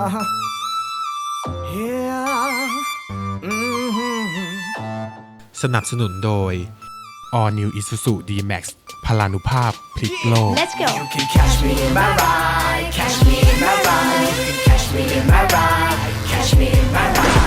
Uh-huh. Yeah. Mm-hmm. สนับสนุนโดย All New Isuzu D-Max พลานุภาพพลิกโลก Let's go. You can catch me in my ride, catch me in my ride. You can catch me in my ride, catch me in my ride.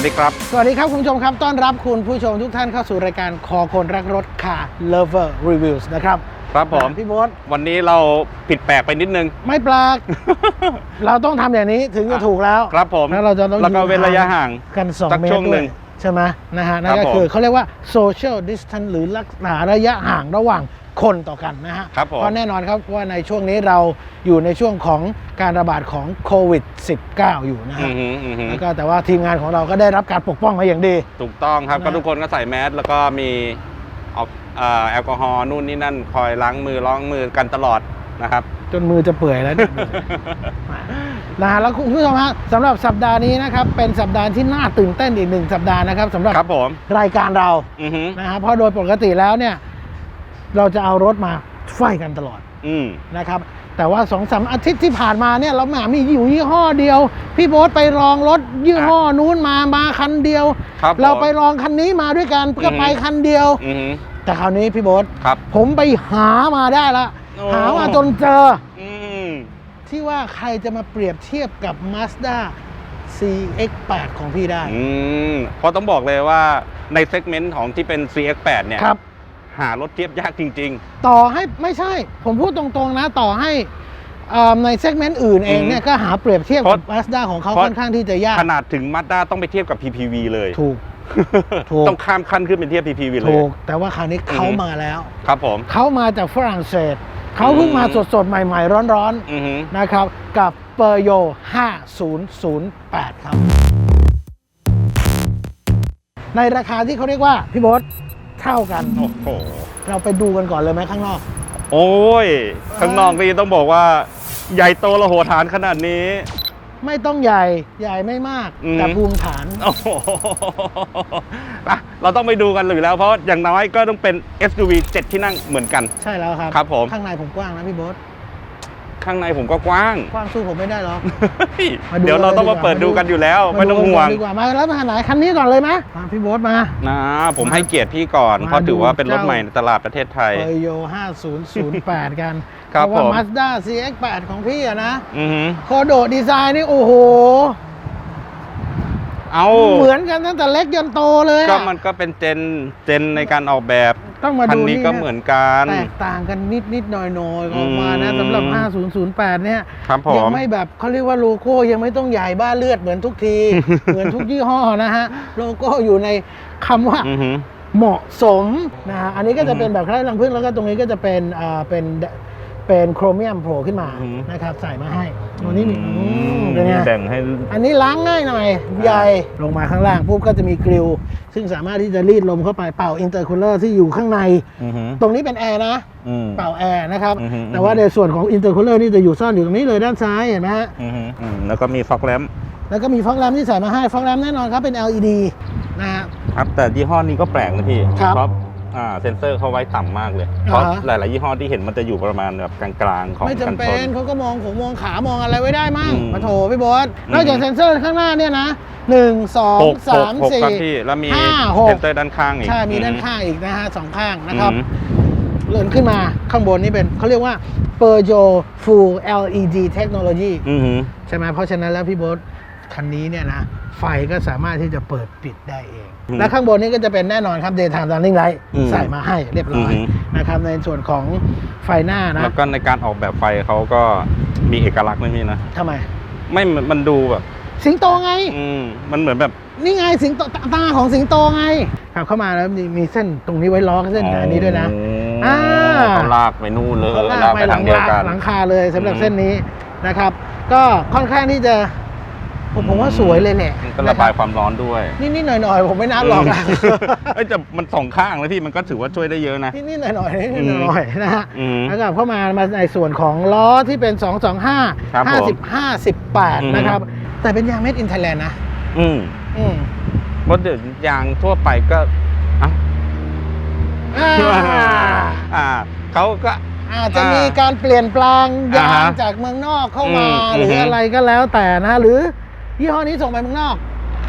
วัสดีครับ สวัสดีครับคุณผู้ชมครับ ต้อนรับคุณผู้ชมทุกท่านเข้าสู่รายการคอคนรักรถค่ะ Lover Reviews นะครับ ครับผม พี่โบ๊ทวันนี้เราผิดแปลกไปนิดนึง ไม่แปลก เราต้องทำอย่างนี้ถึงจะถูกแล้วครับผม แล้วเราจะต้องแล้วก็เว้นระยะห่าง กันสั2กเมตช่รวงด้หวนึ่ยงใช่ไหมนะฮะนั่นครับก็ผมคือเขาเรียกว่า social distance หรือลักษณะระยะห่างระหว่าง คนต่อกันนะฮะครับผม เพราะแน่นอนครับว่าในช่วงนี้เราอยู่ในช่วงของการระบาดของโควิด -19 อยู่นะอืฮะอหืออือหือแล้วก็แต่ว่าทีมงานของเราก็ได้รับการปกป้องมาอย่างดี ถูกต้องครับ นะ ก็ทุกคนก็ใส่แมสแล้วก็มีเอาเอ่อแอลกอฮอล์นู่นนี่นั่นคอยล้างมือล้างมือกันตลอดนะครับ จนมือจะเปื่อยแล้วเนี่ย นะฮะแล้วคุณผู้ชมฮะสำหรับสัปดาห์นี้นะครับเป็นสัปดาห์ที่น่าตื่นเต้นอีกหนึ่งสัปดาห์นะครับสำหรับครับผม รายการเราอือหือ นะฮะเพราะโดยปกติแล้วเนี่ย เราจะเอารถมาไฟกันตลอดอืมนะครับ แต่ว่าสองสามอาทิตย์ที่ผ่านมาเนี่ยเราหมามีอยู่ยี่ห้อเดียว พี่โบ๊ทไปลองรถยี่ห้อนู้นมามาคันเดียว ครับผมเราไปลองคันนี้มาด้วยกันก็ไปคันเดียว อือหือ แต่คราวนี้พี่โบ๊ทครับผมไปหามาได้ละ โอ้ หามาจนเจอ อืมที่ว่าใครจะมาเปรียบเทียบกับ Mazda CX-8 ของพี่ได้ อืมเพราะต้องบอกเลยว่าในเซกเมนต์ของที่เป็น CX8 เนี่ย ครับ หารถเทียบยากจริง ต่อให้ไม่ใช่ ผมพูดตรงๆนะ ต่อให้เอ่อในเซกเมนต์อื่นเองอืมเนี่ยก็หาเปรียบเทียบเพกับราะ Mazda ของเขาเพราะค่อนข้างที่จะยาก ๆ ขนาดถึงมาด้าต้องไปเทียบกับ PPV เลย ถูก ถูก ต้องข้ามขั้นขึ้นเป็นเทียบ PPV เลย ถูก แต่ว่าคราวนี้เขาอือฮึมาแล้ว ครับผม เขามาจากฝรั่งเศส เขาเพิ่งมาสดๆ ใหม่ๆ ร้อนอือหือ ๆ นะครับ กับเปอร์โย 5008 ครับ ในราคาที่เขาเรียกว่า พี่โบ๊ท เท่ากัน โอ้โห เราไปดูกันก่อนเลยไหมข้างนอก โอ้ย ข้างนอกนี่ต้องบอกว่า ใหญ่โตระโหฐานขนาดนี้ ไม่ต้องใหญ่ใหญ่ไม่มาก อืม แต่ภูมิฐาน โอ้โหอะเราต้องไปดูกันอยู่แล้วเพราะอย่างน้อยก็ต้องเป็น SUV 7 ที่นั่งเหมือนกัน ใช่แล้วครับ ครับผม ข้างในผมกว้างนะพี่โบ๊ท ข้างในผมก็กว้าง กว้างสู้ผมไม่ได้หรอกมาดูเดี๋ยวเราต้องเลยดีมากว่าเปิดดูกันอยู่แล้ว ไม่ต้องาดูห่วงกันดีกว่ามาแล้วมาหาไหนคันนี้ก่อนเลยไหมมาพี่โบ๊ทมานะผมให้เกียรติพี่ก่อนมาเพราะถือว่าเป็นรถดูเจ้าใหม่ในตลาดประเทศไทยเปอร์โย5008 กันครับเพราะว่าผม Mazda CX8 ของพี่อะนะอือหือโคโดดีไซน์นี่โอ้โหเอาเหมือนกันตั้งแต่เล็กยันโตเลยอะก็มันก็เป็นเจนเจนในการออกแบบ ต้องมาคันดูนี้นี่ก็นะเหมือนกันแตกต่างกันนิดนิดๆหน่อยหน่อยๆออกมานะอืมสำหรับ 5008 เนี่ยครับผยังมไม่แบบเขาเรียกว่าโลโก้ยังไม่ต้องใหญ่บ้าเลือดเหมือนทุกที เหมือนทุกยี่ห้อนะฮะ โลโก้อยู่ในคำว่าอือหือเหมาะสมนะฮะอันนี้ก็จะอือฮึเป็นแบบคล้ายรังพึ่งแล้วก็ตรงนี้ก็จะเป็นอ่าเป็น เป็นโครเมียมโผล่ขึ้นมาอือฮึนะครับ ใส่มาให้ตัวนี้มีอืมเป็นไง แบ่งให้ อันนี้ล้างง่ายหน่อยใหญ่ลงมาข้างล่างปุ๊บก็จะมีกริล ซึ่งสามารถที่จะรีดลมเข้าไปเป่าอินเตอร์คูลเลอร์ที่อยู่ข้างใน อือหือตรงนี้เป็นแอร์นะ อืม เป่าแอร์นะครับ อือฮึ แต่ว่าในส่วนของอินเตอร์คูลเลอร์นี่จะอยู่ซ่อนอยู่ตรงนี้เลยด้านซ้ายเห็นไหมฮะ อือหืออืมแล้วก็มีฟอกแรมแล้วก็มีฟอกแรมที่ใส่มาให้ฟอกแรมแน่นอนครับเป็น LED นะฮะ ครับแต่ยี่ห้อนี้ก็แปลกนะพี่ครับ เพราะ อ่าเซนเซอร์เขาไว้ต่ำมากเลยอ่าฮะเพราะหลาย ๆ ยี่ห้อที่เห็นมันจะอยู่ประมาณแบบกลาง ๆ ของไม่กัจำนเป็ชนน เขาก็มองผมมองขามองอะไรไว้ได้มั่งอืมมาโถพี่บอสอืมนอกจากเซ็นเซอร์ข้างหน้าเนี่ยนะหนึ่งสองหกสามหกสี่ ครับพี่ แล้วมีห้าหก เซนเซอร์ด้านข้างอีกใช่มีอืด้านข้างอีกนะฮะสองข้างนะครับอืม เลื่อนขึ้นมาข้างบนนี่เป็นเขาเรียกว่า Peugeot Full LED Technology อือหือ ใช่ไหมเพราะฉะนั้นแล้วพี่โบ๊ท คันนี้เนี่ยนะไฟก็สามารถที่จะเปิดปิดได้เอง อืมและข้างบนนี้ก็จะเป็นแน่นอนครับ daytime running light อืมใส่มาให้เรียบร้อยอือฮึ นะครับในส่วนของไฟหน้านะแล้วก็ในการออกแบบไฟเขาก็มีเอกลักษณ์นะพี่นะ ทำไม ไม่มันมันดูแบบ สิงโตไง อืมมันเหมือนแบบ นี่ไงสิงโตตาตาของสิงโตไงขับเข้ามาแล้วมีมีเส้นตรงนี้ไว้ล้อเส้นอันนี้ด้วยนะ อ่า เขาลากไปนู่นเลยเขาลากลากไปไปหลัทางงเดียวกันหลังคาเลยสำหรับอืมเส้นนี้นะครับ ก็ค่อนข้างที่จะ ผมผมว่าสวยเลยแหละมันก็ระบายความร้อนด้วยนิดๆหน่อยๆ ผมไม่นับหรอกนะเอ้ยแต่มันสองข้างเลยพี่มันก็ถือว่าช่วยได้เยอะนะนิดๆหน่อยๆนิดๆหน่อยๆนะฮะอืมแล้วก็เข้ามามาในส่วนของล้อที่เป็น 225ครับผม50 58นะครับ แต่เป็นยางเม็ดอินไทยแลนด์นะ อืมอืมรถเดี๋ยวยางทั่วไปก็อะอ่าอ่าเขาก็อาจจะมีการเปลี่ยนแปลงยาอ่างฮะจากเมืองนอกเข้ามาอืมหรืออฮึอะไรก็แล้วแต่นะหรือ ยี่ห้อนี้ส่งไปเมืองนอก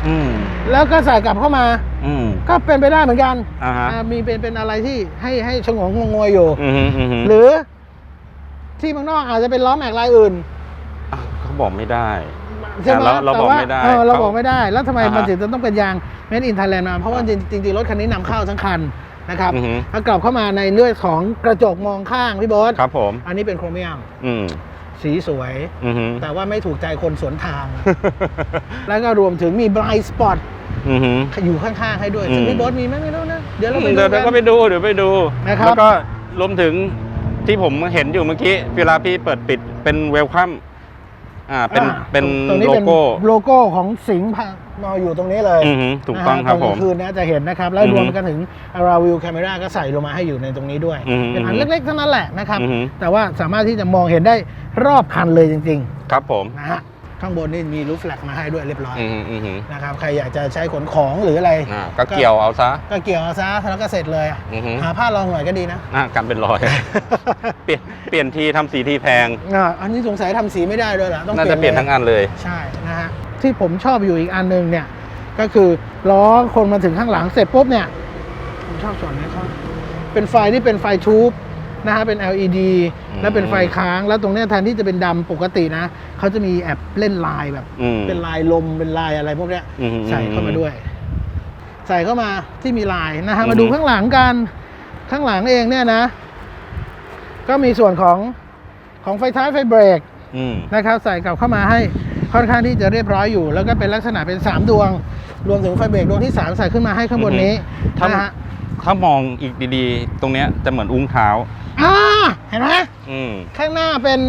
อืมแล้วก็ใส่กลับเข้ามา อืม ก็เป็นไปได้เหมือนกันอ่าฮะ อ่ามีเป็นเป็นอะไรที่ให้ให้ชงงงงวยอยู่ อืมฮึอืมฮึหรือ ที่เมืองนอกอาจจะเป็นล้อแม็กลายอื่นอะเขาบอกไม่ได้ ใช่ไหมเราเราแต่บอกว่าไม่ได้เออเราเขาบอกไม่ได้ แล้วทำไมอ่าฮะ มันถึงจะต้องเป็นยาง made in Thailand มา เพราะว่าจริงจริงๆรถคันนี้นำเข้าทั้งคันนะครับอือฮึแล้วกลับเข้ามาในเรื่องของกระจกมองข้างพี่โบ๊ทครับผม อันนี้เป็นโครเมียม อืม สีสวย อืมฮึแต่ว่าไม่ถูกใจคนสวนทาง แล้วก็รวมถึงมี blind spot อืมฮึ อยู่ข้างๆให้ด้วยอืม ซึ่งพี่โบ๊ทมีไหมไม่รู้นะ เดี๋ยวเราไปเดี๋ดูยวเดี๋ยวกัก็นไปดูเดี๋ยวไปดูนะครับ แล้วก็รวมถึงที่ผมเห็นอยู่เมื่อกี้เวลาพี่เปิดปิดเป็นเวลคัม อ่าเป็นอ่าเป็นตรงนี้โลเป็นโก้โลโก้ของสิงห์พามาอยู่ตรงนี้เลยอือฮึถูกต้องครับนะผฮะตนกม ลางคืนนะจะเห็นนะครับ แล้วอือฮึรวมกันถึง Aura View Camera ก็ใส่ลงมาให้อยู่ในตรงนี้ด้วย อือฮึ เป็นอันเล็กๆเท่านั้นแหละนะครับ อือฮึแต่ว่าสามารถที่จะมองเห็นได้รอบคันเลยจริง ครับผม ๆ นะฮะ ข้างบนนี่มีรูฟแฟลกมาให้ด้วยเรียบร้อยอืมฮึอืมฮึนะครับใครอยากจะใช้ขนของหรืออะไร อ่าก็เกี่ยวเอาซะ ก็เกี่ยวเอาซะแล้วก็เสร็จเลยอือฮึ หาผ้ารองหน่อยก็ดีนะ อ่ากันเป็นรอย เปลี่ยนเปลี่ยนทีทำสีทีแพง อ่าอันนี้สงสัยทำสีไม่ได้ด้วยล่ะต้องน่าจะเปลี่ยนทั้งอันเลย ใช่นะฮะที่ผมชอบอยู่อีกอันหนึงเนี่ย ก็คือล้อคนมาถึงข้างหลังเสร็จปุ๊บเนี่ยผมชอบส่วนนี้เขาเป็นไฟที่เป็นไฟทูบ นะฮะเป็น LED อืมแล้วเป็นไฟค้าง แล้วตรงเนี้ยแทนที่จะเป็นดำปกตินะเขาจะมีแอบเล่นลายแบบ อืมเป็นลายลมเป็นลายอะไรพวกเนี้ยอืมใส่เข้ามาด้วย ใส่เข้ามาที่มีลายนะฮะอืม มาดูข้างหลังกัน ข้างหลังเองเนี่ยนะ ก็มีส่วนของของไฟท้ายไฟเบรก อืม นะครับใส่กลับเข้ามาให้ค่อนข้างที่จะเรียบร้อยอยู่ แล้วก็เป็นลักษณะเป็น 3 ดวง รวมถึงไฟเบรกดวงที่ 3 ใส่ขึ้นมาให้ข้างบนนี้ถ้านะฮะ ถ้ามองอีกดีๆ ตรงเนี้ยจะเหมือนอุ้งเท้า อ่าเห็นไหมอืม ข้างหน้าเป็น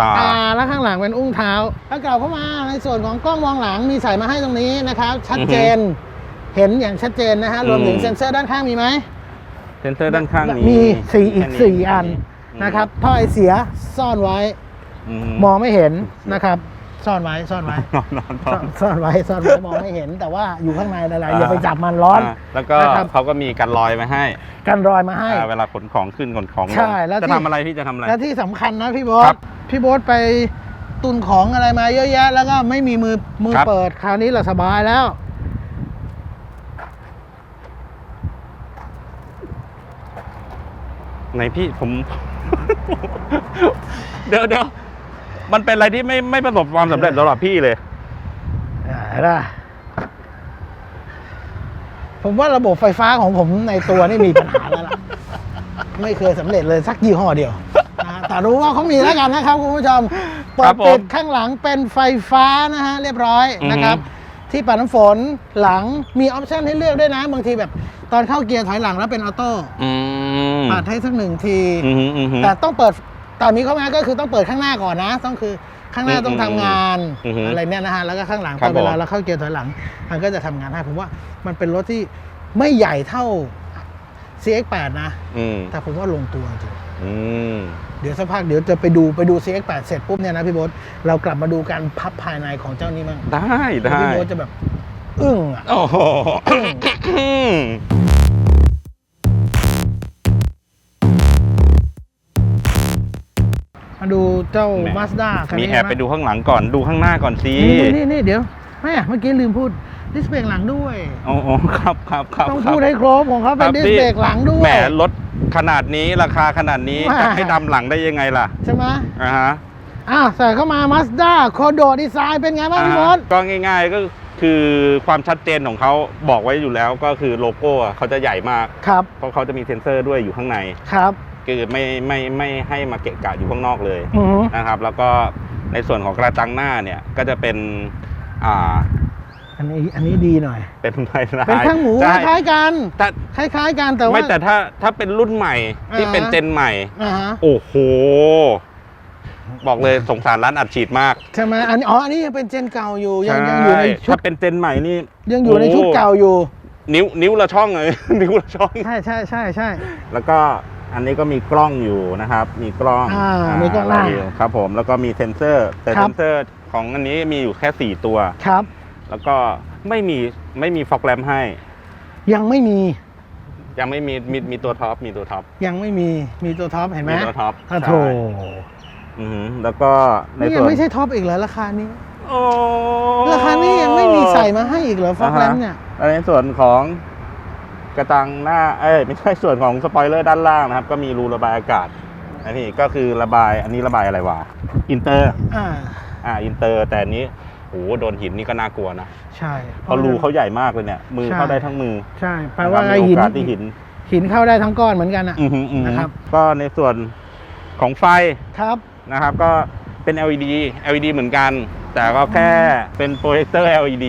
ตา แล้วข้างหลังเป็นอุ้งเท้า แล้วกลับเข้ามาในส่วนของกล้องมองหลังมีใส่มาให้ตรงนี้นะครับ ชัดเจน เห็นอย่างชัดเจนนะฮะรวมถึงอืมเซ็นเซอร์ด้านข้างมีไหมเซนเซอร์ด้านข้างนี้มีสี่อีกแค่นี้สี่อันนะครับท่อไอเสียซ่อนไว้อืมองไม่เห็นนะครับ ซ่อนไว้ซ่อนไว้นอนนอนนซ่ออนนซ่อนไว้ซ่อนไว้มองไม่เห็น แต่ว่าอยู่ข้างในนั่นแหละอย่าไปจับมันร้อนาแล้วก็นะครับเขาก็มีกันรอยมาให้ กันรอยมาให้อ่าเวลาขนของขึ้นขนของลงใช่แล้วจะที่ทำอะไรพี่จะทำอะไร และที่สำคัญนะพี่โบ๊ครัทบพี่โบ๊ทไปตุนของอะไรมาเยอะแยะ แล้วก็ไม่มีมือมือครับเปิดคราวนี้เราสบายแล้วไหนพี่ผม เดี๋ยวเดี๋ยว มันเป็นอะไรที่ไม่ไม่ประสบความสำเร็จสำหรับพี่เลยอ่าได้ผมว่าระบบไฟฟ้าของผมในตัวนี่มีปัญหาแล้วล่ะ ไม่เคยสำเร็จเลยสักยี่ห้อเดียวนะฮะแต่รู้ว่าเขามีแล้วกันนะครับคุณผู้ชมเปิครัดบผมปิดข้างหลังเป็นไฟฟ้านะฮะเรียบร้อยนะครับ อือฮึ ที่ปัดน้ำฝนหลังมีออปชันให้เลือกด้วยนะ บางทีแบบตอนเข้าเกียร์ถอยหลังแล้วเป็นออโต้อืมปัดให้สักหนึ่งที อืมอืมอืมแต่ต้องเปิด ตอนนี้เข้ามาก็คือต้องเปิดข้างหน้าก่อนนะ ต้องคือข้างหน้าอืมต้องทำงานอือฮึอะไรเนี่ยนะฮะแล้วก็ข้างหลังครัพบอเวลาผมเราเข้าเกียร์ถอยหลัง มันก็จะทำงานให้ผมว่ามันเป็นรถที่ไม่ใหญ่เท่า CX8 นะอืมแต่ผมว่าลงตัวจริงอืมเดี๋ยวสักพักเดี๋ยวจะไปดูไปดู CX8 เสร็จปุ๊บเนี่ยนะพี่โบ๊ทเรากลับมาดูการพับภายในของเจ้านี้มั่งได้แล้วได้พี่โบ๊ทจะแบบ อึ้งอะ ดูเจ้าแหมมาสด้าคันมีนี้แอบไปดูข้างหลังก่อนดูข้างหน้าก่อนสินี่นี่นี่เดี๋ยวแม่เมื่อกี้ลืมพูดดิสเบรกหลังด้วย โอ้โหครับครับครับต้องครับพูดให้ครบของเขาเป็นครับดิสพี่เบรกหลังด้วแหมยรถขนาดนี้ราคาขนาดนี้แหม่จะให้ดำหลังได้ยังไงล่ะใช่ไหมอ่าฮะ อ้าวใส่เข้ามามาสด้าโคโดดีไซน์เป็นไงบ้างพี่บอสก็ง่ายๆก็คือความชัดเจนของเขาบอกไว้อยู่แล้วก็คือโลโก้อะเขาจะใหญ่มาก ครับ เพราะเขาจะมีเซ็นเซอร์ด้วยอยู่ข้างใน ครับ คือไม่ไม่ไม่ให้มาเกะกะอยู่ข้างนอกเลยอือหือนะครับ แล้วก็ในส่วนของกระจังหน้าเนี่ยก็จะเป็นอ่าอันนี้อันนี้ดีหน่อย เป็นลายลายเป็นข้างหมูใช่คล้ายๆกัน แต่คล้ายๆกันแต่ว่า ไม่แต่ถ้าถ้าเป็นรุ่นใหม่ที่อ่าเป็นเจนใหม่ อ่าฮะโอ้โห บอกเลยสงสารร้านอัดฉีดมากใช่ไหมอันนี้อ๋ออันนี้ยังเป็นเจนเก่าอยู่ยังยังอยู่ในชุถ้าดเป็นเจนใหม่นี่ ยังอยู่ในชุดโอ้ เก่าอยู่ นิ้วนิ้วละช่องเลย นิ้วละช่อง ใช่ใช่ใช่ใช่แล้วก็ อันนี้ก็มีกล้องอยู่นะครับ มีกล้องอ่าอ่ามีกล้องหน้าอยู่ครับผมแล้วก็มีเซ็นเซอร์แต่ครัเซ็บนเซอร์ของอันนี้มีอยู่แค่4ตัว ครับ แล้วก็ไม่มีไม่มีฟอกแรมให้ ยังไม่มียังไม่มีมีมีตัวท็อปมีตัวท็อปยังไม่มีมีตัวท็อปเห็นไหมมีตัวท็อปอะใช่โถอือหือแล้วก็ในนี่ยัส่งวนไม่ใช่ท็อปอีกเหรอราคานี้ โอ้ ราคานี้ยังไม่มีใส่มาให้อีกเหรอฟอกแลมเนี่ยอ่าฮะแล้วในส่วนของ กระจังหน้าเอ้ยไม่ใช่ส่วนของสปอยเลอร์ด้านล่างนะครับ ก็มีรูระบายอากาศอันนี้ก็คือระบายอันนี้ระบายอะไรวะอินเตอร์อ่าอ่าอินเตอร์แต่อันนี้โอ้โหโดนหินนี่ก็น่ากลัวนะใช่เพราะรูเขาใหญ่มากเลยเนี่ยมือใช่เข้าได้ทั้งมือใช่แปลว่านะครับไอ้มีหิโอนกาสที่หิน หินเข้าได้ทั้งก้อนเหมือนกันอะอือหืออือหือนะครับก็ในส่วนของไฟครับนะครับ ก็เป็น LED LED เหมือนกัน แต่ก็แค่เป็นโปรเจคเตอร์ LED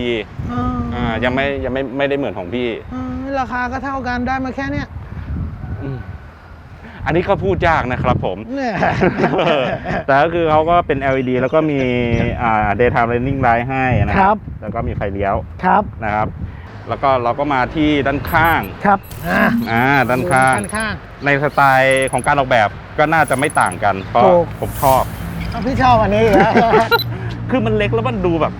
อ่าอ่ายังไม่ยังไม่ไม่ได้เหมือนของพี่อ่า ราคาก็เท่ากันได้มาแค่เนี้ยอืมอันนี้ก็พูดยากนะครับผมเนี่ยแต่ก็คือเขาก็เป็น LED แล้วก็มีอ่า daytime running light ให้นะคครัรับแล้วก็มีไฟเลี้ยวครับนะครับ แล้วก็เราก็มาที่ด้านข้าง ครับอ่าอ่า ด้านข้าง ด้านข้าง ในสไตล์ของการออกแบบก็น่าจะไม่ต่างกัน เพราะถูก ผมชอบเอาพี่ชอบอันนี้เหรอคือมันเล็กแล้วมันดูแบบ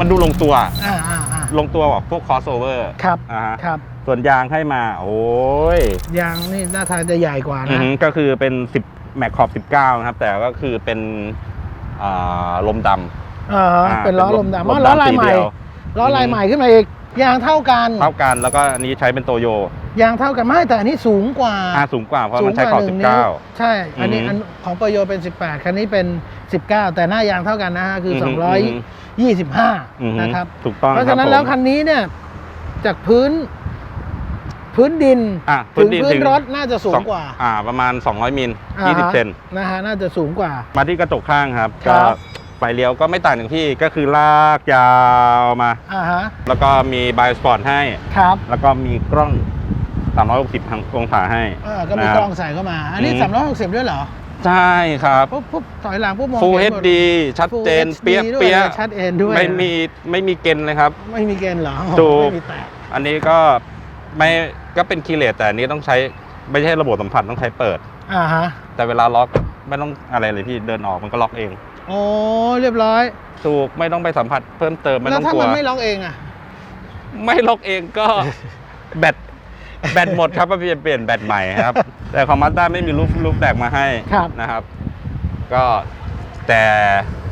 มันดูลงตัว อ่าอ่าอ่า ลงตัวกว่าพวก crossover ครับอ่าฮะครับ ส่วนยางให้มา โอ้ยยางนี่หน้าทางจะใหญ่กว่าอือนะหือก็คือเป็น 10 แม็กขอบ 19 นะครับ แต่ก็คือเป็นอ่าลมดำเอออ่าเป็นล้อลมดำอ๋อลมดำล้อลายใหม่ สีเดียวล้อลายใหม่ขึ้นมาอีกยางเท่ากัน เท่ากันแล้วก็อันนี้ใช้เป็นโตโย ยางเท่ากันไม่แต่อันนี้สูงกว่าอ่าสูงกว่าเพราะสูมังนใช้ขอบหนึ่งนิ้ว19ใช่ อันนี้อือฮึอันของปโยเป็น 18 คันนี้เป็น 19 แต่หน้ายางเท่ากันนะฮะคืออฮึออือฮึ225 นะครับถูกต้องเพราะฉะนั้นคบแล้วผมคันนี้เนี่ยจากพื้นพื้นดินอะถึงดิพื้ถึนรถน่าจะสูสงองกว่า อ่า ประมาณ 200 มิลอ่าฮะ20 เซนนะฮะ น่าจะสูงกว่า มาที่กระจกข้างครับครัก็บไฟเลี้ยวก็ไม่ต่างจากพี่ก็คือลากยาวมาอ่าฮะแล้วก็มีไบสปอร์ตให้ครับ แล้วก็มีกล้อง 360ทางองศาให้ เออก็มีนะครับกล้องใส่เข้ามา อันนี้ อืม 360 ด้วยเหรอ ใช่ครับปุ๊บปุ๊บถอยหลังปุ๊บมอง Full เห็นหมด HD ชัดเจน Full HD เปียกด้วยเปียกชัดเอ็นด้วยไม่มีไม่มีเกณฑ์เลยครับ ไม่มีเกณฑ์เหรอถูก ไม่มีแตกอันนี้ก็ไม่ก็เป็นคีย์เลสแต่อันนี้ต้องใช้ไม่ใช่ระบบสัมผัสต้องใช้เปิด อ่าฮะแต่เวลาล็อกไม่ต้องอะไรเลยพี่เดินออกมันก็ล็อกเอง โอ้เรียบร้อย ถูกไม่ต้องไปสัมผัสเพิ่มเติมไม่แล้ต้วองถ้ากลัว มันไม่ล็อกเองอะ ไม่ล็อกเองก็ แบต แบตหมดครับก็เปลี่ยนเปลี่ยนแบตใหม่ครับ แต่ของมาสด้าไม่มีรูปรูปแบกมาให้ครับนะครับ ก็แต่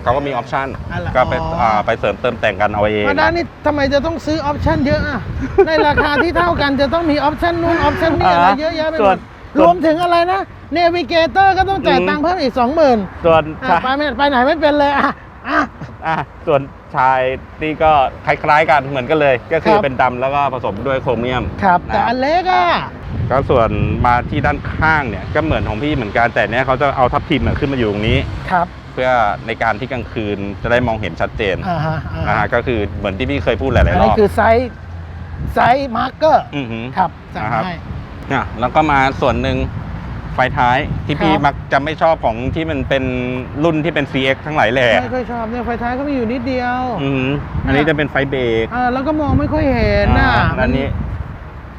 เขาก็มีออปชั่นอะไรก็ไปอ๋ออ่าไปเสริมเติมแต่งกันเอาเอง มาด้านนี้ทำไมจะต้องซื้อออปชั่นเยอะอะ ในราคาที่เท่ากันจะต้องมีออปชั่นนู้นออปชั่นนี่อะไรเยอะแยะไปหส่มวนดรวมถึงอะไรนะเนวิเกเตอร์ก็ต้องจ่ายอืมตังค์เพิ่มอีกสองหมื่นส่วนชายไปไม่ไปไหนไม่เป็นเลยอะอะ อะส่วนชายนี่ก็คล้ายๆกันเหมือนกันเลย ก็คือครับ เป็นดำแล้วก็ผสมด้วยโครเมียม ครับนะแต่อันเล็กอะ ก็ส่วนมาที่ด้านข้างเนี่ยก็เหมือนของพี่เหมือนกันแต่เนี้ยเขาจะเอาทับทิมอะขึ้นมาอยู่ตรงนี้ ครับเพื่อในการที่กลางคืนจะได้มองเห็นชัดเจนอ่าฮะอ่านะฮะฮะก็คือเหมือนที่พี่เคยพูดหลายอันๆรนี้อบคือไซส์ไซส์มาร์กเกอร์อือหือ ครับสั่งนะครับ ให้ อะแล้วก็มาส่วนหนึ่ง ไฟท้ายที่พี่ครับ มักจะไม่ชอบของที่มันเป็นรุ่นที่เป็น CX ทั้งหลายแหล่ไม่ค่อยชอบเนี่ยไฟท้ายเขามีอยู่นิดเดียวอือหืออันนี้จะเป็นไฟเบรกอ่าแล้วก็มองไม่ค่อยเห็นน่ะอ่ามัอันนี้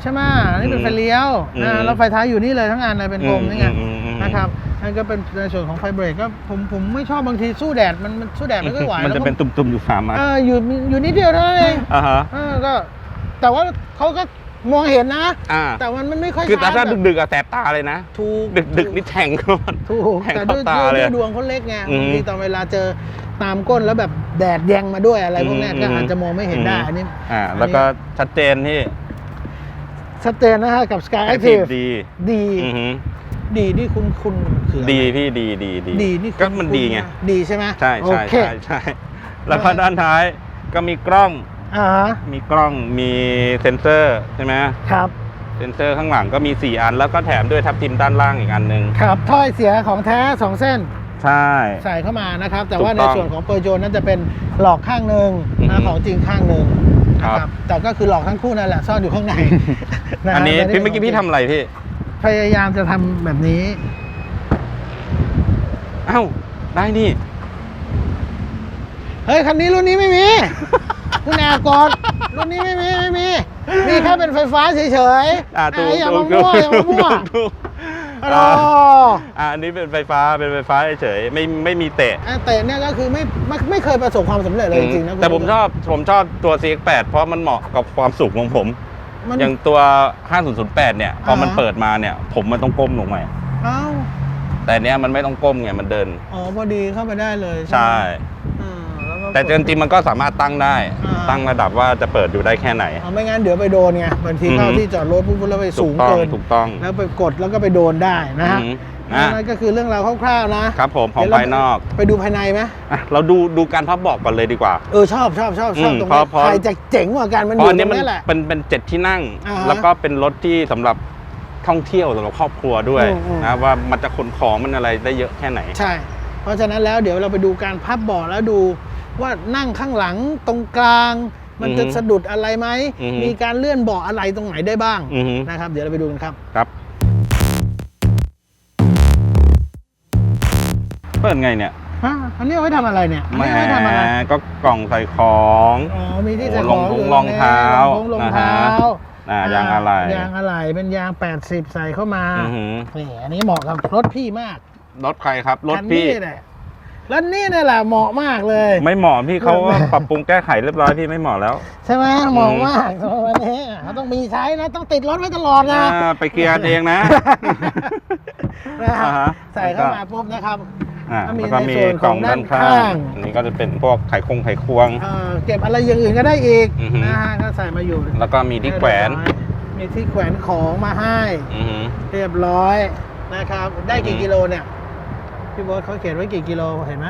ใช่ไหมอันนี่เป็นอืมไฟเลี้ยวอืม นะแล้วไฟท้ายอยู่นี่เลยทั้งอันเลยเป็นกลมนี่ไงอืมอืมอืมนะครับนั่นก็เป็นในส่วนของไฟเบรกก็ผมผมไม่ชอบบางทีสู้แดดมันมันสู้แดดไม่ค่อยไหวมันจะแล้วก็เป็นตุ่มๆอยู่สามอันเอออยู่อยู่นิดเดียวเท่านั้นเอง อ่าฮะ เออก็แต่ว่าเขาก็ มองเห็นนะ อ่าแต่มันมันไม่ค่อยคือแต่ชัดถ้าแบบดึกๆอะแสบตาเลยนะ ถูกดึกๆนี่แทงก่อนถูกแทงแต่เข้าด้วยตาด้วยเลยด้วยดวงเขาเล็กไงอืมบางทีตอนเวลาเจอตามก้นแล้วแบบแดดแยงมาด้วยอะไรพวกเนี้ยอืมก็อาจจะมองไม่เห็นได้อืม อันนี้ อ่า แล้วก็ชัดเจนที่ชัดเจนนะฮะกับ Sky ไอ Active ดีดีอือหือดีที่คุณคุณคืออะไรดีพี่ดีดีดีดีนี่ก็มันดีไง ดีใช่ไหมใช่โอใช่เค ใช่ใช่แล้วก็ด้านท้ายก็มีกล้อง อ่าฮะมีกล้องมีเซ็นเซอร์ใช่ไหมครับ เซ็นเซอร์ข้างหลังก็มี 4 อัน แล้วก็แถมด้วยทับทิมด้านล่างอีกอันหนึ่งครับถ้อยเสียของแท้สองเส้น ใช่ ใส่เข้ามานะครับ แต่ถูกว่าในต้องส่วนของเปอร์โจนั้นจะเป็นหลอกข้างหนึ่งอือฮึนะของจริงข้างหนึ่งนะคครัรับบแต่ก็คือหลอกทั้งคู่นั่นแหละซ่อนอยู่ข้างในะอันนี้ไได้พี่เมื่อกี้พี่ทำอะไรพี่ พยายามจะทำแบบนี้เอ้า ได้นี่ เฮ้ยคันนี้รุ่นนี้ไม่มี คุณแอบกดรุ่นนี้ไม่มีไม่มีมีแค่เป็นไฟฟ้าเฉยๆอ่าถูกอย่าถูมากมั่วอย่ามามั่วถูกอ๋ออ่าอันนี้เป็นไฟฟ้าเป็นไฟฟ้าเฉยๆไม่ไม่มีเตะอะแต่เนี่ยก็คือไม่ไม่ไม่เคยประสบความสำเร็จเลยจริงๆนะแต่ผมคุณชอบผมชอบตัว CX8 เพราะมันเหมาะกับความสูงของผมมันอย่างตัว 5008 เนี่ยพอมันอ่าฮะเปิดมาเนี่ย ผมมันต้องก้มลงมาเอ้าแต่เนี้ยมันไม่ต้องก้มไงมันเดิน อ๋อพอดีเข้าไปได้เลย ใช่อ่า ล้วก็แต่จริงๆมันก็สามารถตั้งได้ อ่า ตั้งระดับว่าจะเปิดอยู่ได้แค่ไหน เอาไม่งั้นเดี๋ยวไปโดนไงบางทีเข้าอือฮึ ที่จอดรถปุ๊บแล้วไปถูสูกงต้องเกินถูกต้องแล้วไปกดแล้วก็ไปโดนได้นะฮะอืมอะนั่นก็คือเรื่องราวคร่าวๆนะครับผมของเดี๋ยวเรภายนอกไปดูภายในไหมอะเราดูดูการพับเบอกก่อนเลยดีกว่า เออชอบชอบชอบชอบอืมตรงเพนี้ราะเพราะใครจะเจ๋งกว่ากันมันเพอราะยู่อันตนี้รงมันนี้แหละ เป็นเป็นเจ็ดที่นั่ง อ่าฮะแล้วก็เป็นรถที่สำหรับท่องเที่ยวสำหรับครอบครัวด้วยอืมอืมนะว่ามันจะขนของมันอะไรได้เยอะแค่ไหน ใช่ เพราะฉะนั้นแล้วเดี๋ยวเราไปดูการพับเบาะแล้วดู ว่านั่งข้างหลังตรงกลาง มันจะอือฮึสะดุดอะไรไหมอือฮึมีการเลื่อนเบาะอะไรตรงไหนได้บ้างอือฮึนะครับ เดี๋ยวเราไปดูกันครับครับ เปิดไงเนี่ยฮะอันนี้เอาไว้ทำอะไรเนี่ยอันแหมนี้เอาไว้ทำอะไรก็กล่องใส่ของอ๋อมีที่โอ้ใส่รขอองงถุงยู่รองเท้าในรองรองเท้าอ่าฮะอ่ายางอะไรยางอะไรเป็นยาง 80 ใส่เข้ามาอือหือนี่อันนี้เหมาะกับรถพี่มาก รถใครครับ รถคันพี่นี้แหละ รถนี่นี่แหละเหมาะมากเลย ไม่เหมาะพี่เขาก็ปรับปรุงแก้ไขเรียบร้อยพี่ไม่เหมาะแล้ว ใช่ไหมเหมาะมากสำหรับวันนี้เขาต้องมีใช้นะ ต้องติดรถไว้ตลอดนะอ่าไปเกียร์เองนะนะครับอ่าฮะใส่เข้ามาปุ๊บนะครับอ่าก็มีแล้วก็มีในส่วนกล่องของด้านข้าด้านข้างงอันนี้ก็จะเป็นพวกไขคงไขควงเอ่อเก็บอะไรอย่างอื่นก็ได้อีกอือฮึนะฮะก็ใส่มาอยู่ แล้วก็มีที่แขวน มีที่แขวนของมาให้อือหือเรียบร้อยนะครับ ได้กี่อือฮึกิโลเนี่ย พี่โบ๊ทเขาเขียนไว้กี่กิโลเห็นไหม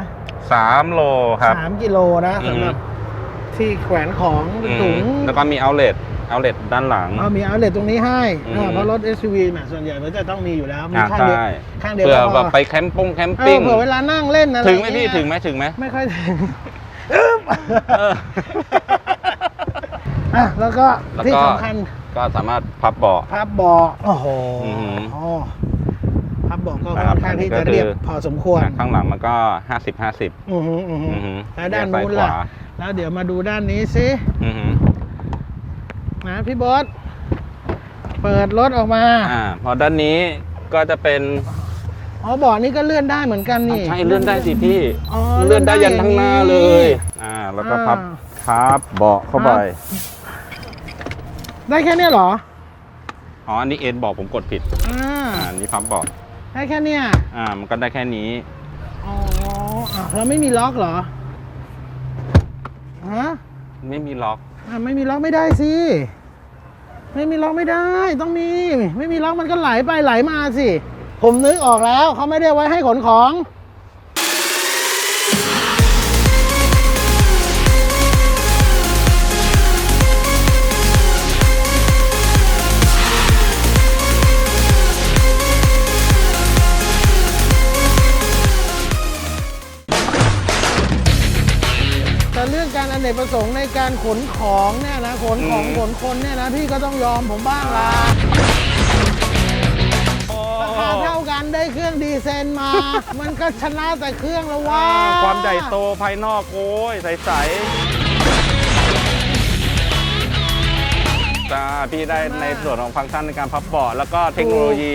สามโลครับ สามกิโลนะอือฮึสำหรับที่แขวนของเป็นอือถุหืงอแล้วก็มีเอาเลทเอาเลทด้านหลังเอามีเอาเลตตรงนี้ให้อือฮึอ่าเพราะรถ SUV แหมส่วนใหญ่มันจะต้องมีอยู่แล้วมีอ่าข้างเดียวใช่ข้างเดียวเผื่อก็พแบอบไปแคมป์ปงแคมเอปิ้องเผื่อเวลานั่งเล่นอะไรถึงไหมพี่เงี้ยถึงไหมถึงไหมไม่ค่อยถึงเอออะแล้วก็แล้วก็ที่สำคัญก็สามารถพับเบาะพับเบาะโอ้โห อือหือพับเบาะก็นะคค่รัอบนข้างที่อันนี้ก็จะเรียบคือพอสมควร ข้างหลังมันก็ห้าสิบห้าสิบอือหืออือหืออือหือแล้วด้านแยกซ้ายนู้นล่ะขวาแล้วเดี๋ยวมาดูด้านนี้สิอือหือนะพี่บอสเปิดรถออกมา อ่า พอด้านนี้ก็จะเป็นอ๋อเบาะนี้ก็เลื่อนได้เหมือนกันนี่ ใช่ เลื่อนได้สิพี่อ๋อเลื่อนได้ยันทั้งหน้าเลยออ่า แล้วก็พับอ่าพับเบาะเข้าไป ได้แค่เนี้ยเหรอ อ๋อ อันนี้เอ็นบอกผมกดผิด อ่าอ่าอันนี้พับเบาะ ได้แค่เนี้ยอ่ามันก็ได้แค่นี้ อ๋ออะแล้วไม่มีล็อกเหรอฮะไม่มีล็อกอะไม่มีล็อกไม่ได้สิไม่มีล็อกไม่ได้ ต้องมี ไม่มีล็อกมันก็ไหลไปไหลมาสิ ผมนึกออกแล้วเขาไม่ได้ไว้ให้ขนของ แต่เรื่องการอเนกประสงค์ในการขนของเนี่ยนะขนของอืมขนคนเนี่ยนะพี่ก็ต้องยอมผมบ้างละราคาเท่ากันได้เครื่องดีเซลมา มันก็ชนะแต่เครื่องแล้วว่าอ่า ความใหญ่โตภายนอกโอ้ยใสๆจ้าพี่ได้ในส่วนของฟังก์ชันในการพับเบาะแล้วก็เทคโนโลยี